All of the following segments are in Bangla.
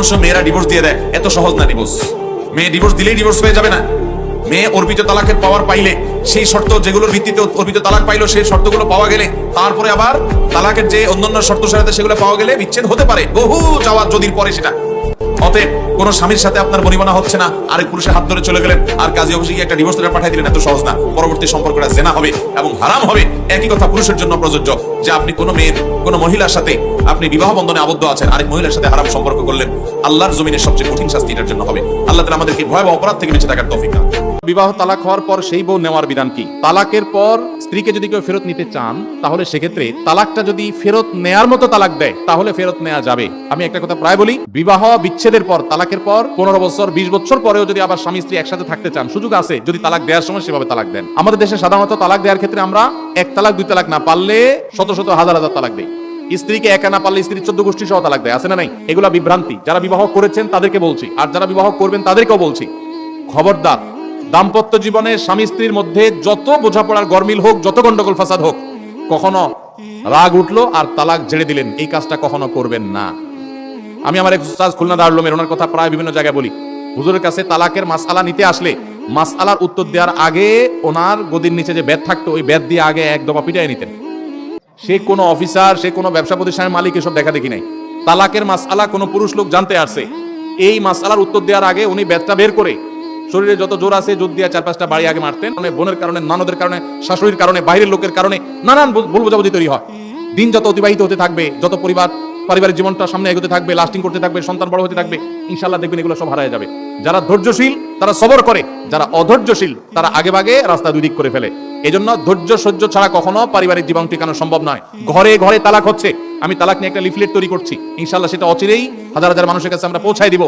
অনেক মেয়েরা ডিভোর্স দিয়ে দেয়। এত সহজ না ডিভোর্স মেয়ে ডিভোর্স দিলেই ডিভোর্স হয়ে যাবে না। মেয়ে অর্পিত তালাকের পাওয়ার পাইলে, সেই শর্ত যেগুলোর ভিত্তিতে অর্পিত তালাক পাইলো, সেই শর্তগুলো পাওয়া গেলে, তারপরে আবার তালাকের যে অন্যান্য শর্ত সাথে সেগুলো পাওয়া গেলে বিচ্ছেদ হতে পারে। বহু যাওয়ার যদির পরে সেটা। অতএব, কোন স্বামীর সাথে আপনার বনিবনা হচ্ছে না, আরেক পুরুষের হাত ধরে চলে গেলেন, আর কাজী অফিসে গিয়ে একটা ডিভোর্স পাঠিয়ে দিলেন, এত সহজ না। পরবর্তী সম্পর্কটা জেনা হবে এবং হারাম হবে। একই কথা পুরুষের জন্য প্রযোজ্য, যে আপনি কোনো মেয়ের, কোনো মহিলার সাথে আপনি বিবাহ বন্ধনে আবদ্ধ আছেন, আরেক মহিলার সাথে হারাম সম্পর্ক করলেন, আল্লাহর জমিনের সবচেয়ে কঠিন শাস্তি এটার জন্য হবে। আল্লাহ তাআলা আমাদেরকে ভয়াবহ অপরাধ থেকে বেঁচে থাকার তৌফিক বিবাহ তালাক হওয়ার পর সেই বউ নেওয়ার বিধান কি? তালাকের পর স্ত্রীকে যদি কেউ ফেরত নিতে চান, তাহলে সেক্ষেত্রে তালাকটা যদি ফেরত নেয়ার মতো তালাক দেয়, তাহলে ফেরত নেওয়া যাবে। আমি একটা কথা প্রায় বলি, বিবাহ বিচ্ছেদের পর, তালাকের পর, পনেরো বছর, বিশ বছর পরেও যদি আবার স্বামী স্ত্রী একসাথে থাকতে চান, সুযোগ আছে, যদি তালাক দেওয়ার সময় সেভাবে তালাক দেন। আমাদের দেশে সাধারণত তালাক দেওয়ার ক্ষেত্রে আমরা এক তালাক, দুই তালাক না পারলে শত শত, হাজার হাজার তালাক দিই। স্ত্রীকে একা না পারলে স্ত্রীর চোদ্দ গোষ্ঠী সহ তালাক দেয় আছে না নাই? এগুলা বিভ্রান্তি। যারা বিবাহ করেছেন, তাদেরকে বলছি। আর যারা বিবাহ করবেন, তাদেরকেও বলছি। খবরদার, দাম্পত্য জীবনে স্বামী স্ত্রীর মধ্যে যত বোঝাপড়ার গরমিল হোক, যত গন্ডগোল ফাসাদ হোক, কখনো রাগ উঠল আর তালাক ঝেড়ে দিলেন। এই কাজটা কখনো করবেন না। আমি আমার এক উস্তাজ খুলনা দাঁড়লোমের ওনার কথা প্রায় বিভিন্ন জায়গায় বলি। হুজুরের কাছে তালাকের মাসআলা নিতে আসলে, মাসআলার উত্তর দেওয়ার আগে ওনার গদির নিচে যে ব্যাদ থাকতো, ওই ব্যাদ দিয়ে আগে এক দফা পিটাই নিতেন। সে কোনো অফিসার, সে কোনো ব্যবসা প্রতিষ্ঠানের মালিক এসব দেখা দেখি নাই। তালাকের মাসআলা কোনো পুরুষ লোক জানতে আসছে। এই মাসআলার উত্তর দেওয়ার আগে উনি ব্যাতটা বের করে শরীরে যত জোর আছে জোর দিয়ে চার পাঁচটা বাড়ি আগে মারতেন। মানে বোনের কারণে, নানদের কারণে, শাশুড়ির কারণে, বাইরের লোকের কারণে নানান ভুল ভুল বোঝাবুঝি তৈরি হয়। দিন যত অতিবাহিত হতে থাকবে, যত পরিবার, পারিবারিক জীবনটা সামনে এগোতে থাকবে লাস্টিং করতে থাকবে, সন্তান বড় হতে থাকবে ইনশাল্লাহ দেখবেন এগুলো সব হারায় যাবে। যারা ধৈর্যশীল তারা সবর করে, যারা অধৈর্যশীল, তারা আগে ভাগে রাস্তা দুই দিক করে ফেলে। এজন্য ধৈর্য সহ্য ছাড়া কখনো পারিবারিক জীবন টিকানো সম্ভব নয়। ঘরে ঘরে তালাক হচ্ছে। আমি তালাক নিয়ে একটা লিফলেট তৈরি করছি। ইনশাল্লাহ সেটা অচিরেই হাজার হাজার মানুষের কাছে আমরা পৌঁছাই দিব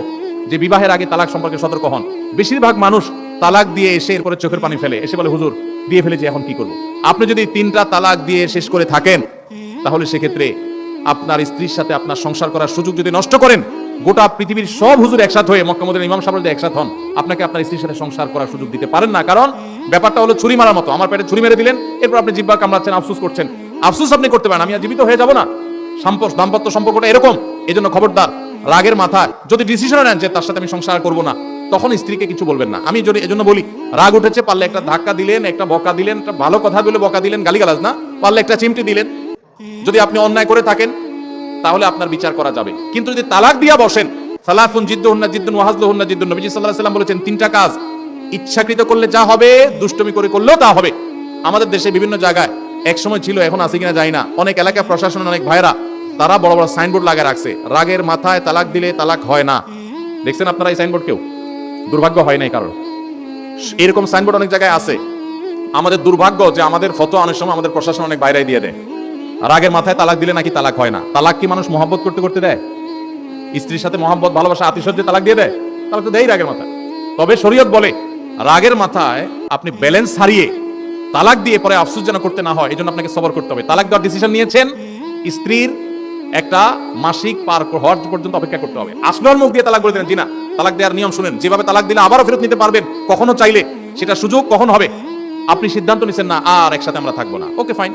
যে বিবাহের আগে তালাক সম্পর্কে সতর্ক হন। বেশিরভাগ মানুষ তালাক দিয়ে এসে এরপরে চোখের পানি ফেলে। এসে বলে, হুজুর, দিয়ে ফেলেছি, এখন কি করব? আপনি যদি তিনটা তালাক দিয়ে শেষ করে থাকেন, তাহলে সেক্ষেত্রে আপনার স্ত্রীর সাথে আপনার সংসার করার সুযোগ যদি নষ্ট করেন গোটা পৃথিবীর সব হুজুর একসাথে হয়ে মক্কামদের ইমাম সাহেব একসাথে হন। আপনাকে আপনার স্ত্রীর সাথে সংসার করার সুযোগ দিতে পারেন না, কারণ ব্যাপারটা হলো ছুরি মারার মতো। আমার পেটে ছুরি মেরে দিলেন, এরপর আপনি জিব্বা কামড়াচ্ছেন, আফসোস করছেন। আফসোস আপনি করতে পারেন, আমি জীবিত হয়ে যাব না। সম্পর্ক দাম্পত্য সম্পর্কটা এরকম, এজন্য খবরদার, রাগের মাথায়। যদি ডিসিশন নেন যে তার সাথে আমি সংসার করব না, তখন স্ত্রীকে কিছু বলবেন না। আমি যদি এজন্য বলি, রাগ উঠেছে, পারলে একটা ধাক্কা দিলেন, একটা বকা দিলেন, একটা ভালো কথা বলে বকা দিলেন, গালিগালাজ না, পারলে একটা চিমটি দিলেন। যদি আপনি অন্যায় করে থাকেন তাহলে আপনার বিচার করা যাবে। কিন্তু যদি তালাক দিয়া বসেন, সালাফুন জিদ্দুহুন্না জিদ্দুন ওয়াহাজলুহুন্না জিদ্দুন, নবীজি সাল্লাল্লাহু আলাইহি বলেছেন, তিনটা কাজ, ইচ্ছাকৃত করলে যা হবে, দুষ্টমি করে করলেও তা হবে। আমাদের দেশে বিভিন্ন জায়গায় এক সময় ছিল, এখন আছে কিনা যায় না। অনেক এলাকা প্রশাসনের অনেক ভাইরা, তারা বড় বড় সাইনবোর্ড লাগায় রাখছে, রাগের মাথায় তালাক দিলে তালাক হয় না। দেখছেন আপনারা এই সাইনবোর্ড কেউ? দুর্ভাগ্য হয় নাই কারণ এরকম সাইনবোর্ড অনেক জায়গায় আছে। আমাদের দুর্ভাগ্য যে আমাদের ফটো অনেক সময় আমাদের প্রশাসন অনেক বাইরে দিয়ে দেয়। রাগের মাথায় তালাক দিলে নাকি তালাক হয় না। তালাক কি মানুষ মহব্বত করতে করতে দেয়? স্ত্রীর সাথে মহব্বত, ভালোবাসা, আতিশয্যে তালাক দিয়ে দেয়? তাহলে তো দেয় রাগের মাথায় তবে শরীয়ত বলে, রাগের মাথায় আপনি ব্যালেন্স হারিয়ে তালাক দিয়ে পরে আফসোস যেন করতে না হয় এই জন্য আপনাকে সবর করতে হবে। তালাক দেওয়ার ডিসিশন নিয়েছেন, স্ত্রীর একটা মাসিক পার হওয়ার পর্যন্ত অপেক্ষা করতে হবে। আসলোর মুখ দিয়ে তালাক বলে দেন জি না তালাক দেওয়ার নিয়ম শুনেন। যেভাবে তালাক দিলে আবারও ফেরত নিতে পারবেন, কখনো চাইলে সেটা সুযোগ কখন হবে? আপনি সিদ্ধান্ত নিচ্ছেন না, আর একসাথে আমরা থাকব না। ওকে ফাইন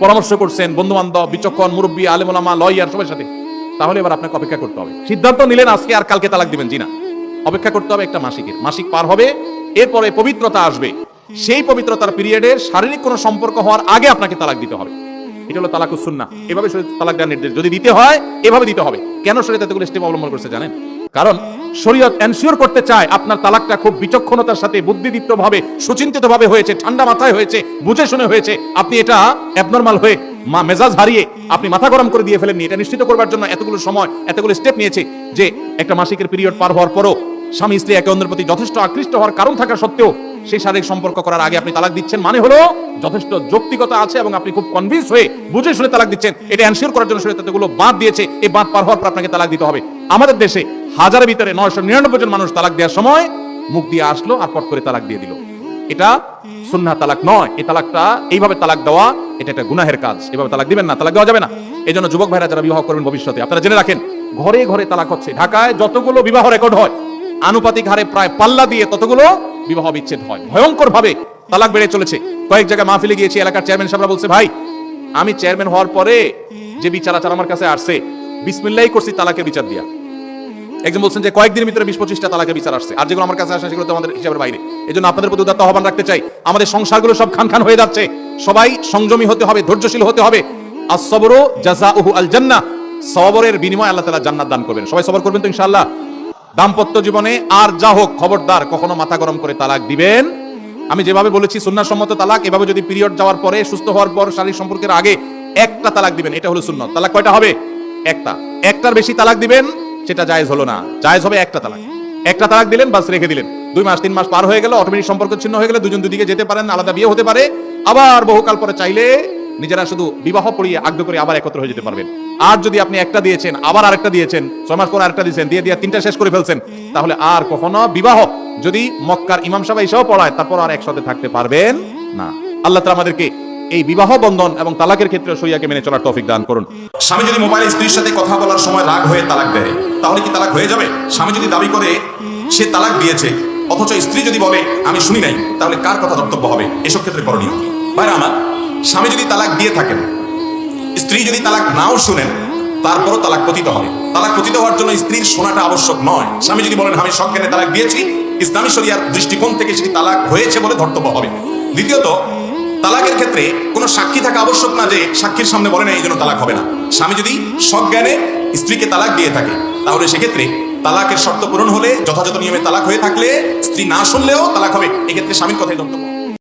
পরামর্শ করছেন বন্ধু বান্ধব বিচক্ষণ, মুরব্বী, আলেমুলামা, লয়ার, সবার সাথে। তাহলে এবার আপনাকে অপেক্ষা করতে হবে। সিদ্ধান্ত নিলেন আজকে আর কালকে তালাক দিবেন, জি না। অপেক্ষা করতে হবে একটা মাসিকের। মাসিক পার হবে, এরপরে পবিত্রতা আসবে। সেই পবিত্রতার পিরিয়ডে শারীরিক কোনো সম্পর্ক হওয়ার আগে আপনাকে তালাক দিতে হবে। এটা হলো তালাক সুন্না এভাবে শরীর তালাক দেওয়ার নির্দেশ। যদি দিতে হয়, এভাবে দিতে হবে। কেন শরীর এতগুলো স্টেপ অবলম্বন করছে জানেন? কারণ শরীয়ত এনশিওর করতে চায়, আপনার তালাকটা খুব বিচক্ষণতার সাথে বুদ্ধিদীপ্ত ভাবে সুচিন্তিত ভাবে হয়েছে, ঠান্ডা মাথায় হয়েছে, বুঝে শুনে হয়েছে, আপনি এটা অ্যাবনর্মাল হয়ে মা মেজাজ হারিয়ে আপনি মাথা গরম করে দিয়ে ফেলেননি, এটা নিশ্চিত করবার জন্য এতগুলো সময়, এতগুলো স্টেপ নিয়েছে যে একটা মাসিকের পিরিয়ড পার হওয়ার পরও স্বামী স্ত্রী একে অন্যের প্রতি যথেষ্ট আকৃষ্ট হওয়ার কারণ থাকা সত্ত্বেও সেই শারীরিক সম্পর্ক করার আগে আপনি তালাক দিচ্ছেন মানে হলো যথেষ্ট যৌক্তিকতা আছে এবং আপনি খুব কনভিন্স হয়ে বুঝে শুনে তালাক দিচ্ছেন, এটা এনশিওর করার জন্য শরীয়ত এতগুলো বাদ দিয়েছে, এই বাদ পার হওয়ার পর আপনাকে তালাক দিতে হবে। আমাদের দেশে হাজারের ভিতরে নয়শো নিরানব্বই জন মানুষ তালাক দেওয়ার সময় মুখ দিয়ে আসলো আর পট করে তালাক দিয়ে দিল। এটা সুন্নাহ তালাক নয়। এই তালাকটা, এইভাবে তালাক দেওয়া, এটা একটা গুনাহের কাজ। এভাবে তালাক দিবেন না, তালাক দেওয়া যাবে না। এই জন্য যুবক ভাইরা যারা বিবাহ করবেন ভবিষ্যতে, আপনারা জেনে রাখেন, ঘরে ঘরে তালাক হচ্ছে। ঢাকায় যতগুলো বিবাহ রেকর্ড হয়, আনুপাতিক হারে প্রায় পাল্লা দিয়ে ততগুলো বিবাহ বিচ্ছেদ হয়। ভয়ঙ্কর ভাবে তালাক বেড়ে চলেছে। কয়েক জায়গায় মাহফিলে গিয়েছি, এলাকার চেয়ারম্যান সাহেবরা বলছে, ভাই, আমি চেয়ারম্যান হওয়ার পরে যে বিচার আচার আমার কাছে আসছে বিসমিল্লাই করছি তালাকের বিচার দিয়া। একজন বলছেন যে কয়েকদিনের ভিতরে বিশ পঁচিশটা তালাকের বিচার আসছে। আর যেগুলো আমার কাছে আসে সেগুলো তো আমাদের হিসাবের বাইরে। এই জন্য আপনাদের প্রতি উদাত্ত আহ্বান রাখতে চাই। আমাদের সংসারগুলো সব খান খান হয়ে যাচ্ছে। সবাই সংযমী হতে হবে, ধৈর্যশীল হতে হবে। আর সবরও জাজা উহু আল জান্না সবরের বিনিময়ে আল্লাহ তালা জান্নাত দান করবেন। সবাই সবর করবেন তো ইনশাআল্লাহ? দাম্পত্য জীবনে আর যা হোক, খবরদার, কখনো মাথা গরম করে তালাক দিবেন। আমি যেভাবে বলেছি সুন্নাহসম্মত তালাক, এভাবে যদি পিরিয়ড যাওয়ার পরে, সুস্থ হওয়ার পর, শারীরিক সম্পর্কের আগে একটা তালাক দিবেন। এটা হলো সুন্নত। তালাক কয়টা হবে? একটা। একটার বেশি তালাক দিবেন সেটা জায়েজ হলো না। জায়েজ হবে একটা তালাক। একটা তালাক দিলেন, বাস রেখে দিলেন। দুই মাস, তিন মাস পার হয়ে গেল অটোমেটিক সম্পর্ক ছিন্ন হয়ে গেলে, দুজন দুদিকে যেতে পারেন, আলাদা বিয়ে হতে পারে। আবার বহুকাল পরে চাইলে নিজেরা শুধু বিবাহ পড়িয়ে আগ্রহ করে আবার একত্র হয়ে যেতে পারবেন। আর যদি আপনি একটা দিয়েছেন, আবার আরেকটা দিয়েছেন, ছয় মাস পর আরেকটা দিয়েছেন, দিয়ে দিয়ে তিনটা শেষ করে ফেলছেন, তাহলে আর কখনো বিবাহ যদি মক্কার ইমাম সাহেব এসেও পড়ায়, তারপর আর একসাথে থাকতে পারবেন না। আল্লাহ তালা আমাদেরকে এই বিবাহ বন্ধন এবং তালাকের ক্ষেত্রে সইয়াকে মেনে চলার তৌফিক দান করুন। স্বামী যদি মোবাইলে স্ত্রীর সাথে কথা বলার সময় রাগ হয়ে তালাক দেয়, তাহলে কি তালাক হয়ে যাবে? স্বামী যদি দাবি করে, সে তালাক দিয়েছে অথচ স্ত্রী যদি বলে, আমি শুনি নাই তাহলে কার কথা ধর্তব্য হবে? এসব ক্ষেত্রে করণীয় ভাইরা আমার, স্বামী যদি তালাক দিয়ে থাকেন, স্ত্রী যদি তালাক নাও শুনেন, তারপরও তালাক পতিত হবে। তালাক পতিত হওয়ার জন্য স্ত্রীর শোনাটা আবশ্যক নয়। স্বামী যদি বলেন, আমি সজ্ঞানে তালাক দিয়েছি ইসলামী শরিয়ার দৃষ্টিকোণ থেকে সেটি তালাক হয়েছে বলে ধর্তব্য হবে। দ্বিতীয়ত তালাকের ক্ষেত্রে কোনো সাক্ষী থাকা আবশ্যক না যে সাক্ষীর সামনে বলে না, এই জন্য তালাক হবে না। স্বামী যদি সজ্ঞানে স্ত্রীকে তালাক দিয়ে থাকে, তাহলে সেক্ষেত্রে তালাকের শর্ত পূরণ হলে যথাযথ নিয়মে তালাক হয়ে থাকলে স্ত্রী না শুনলেও তালাক হবে। এক্ষেত্রে স্বামীর কথাই ধর্তব্য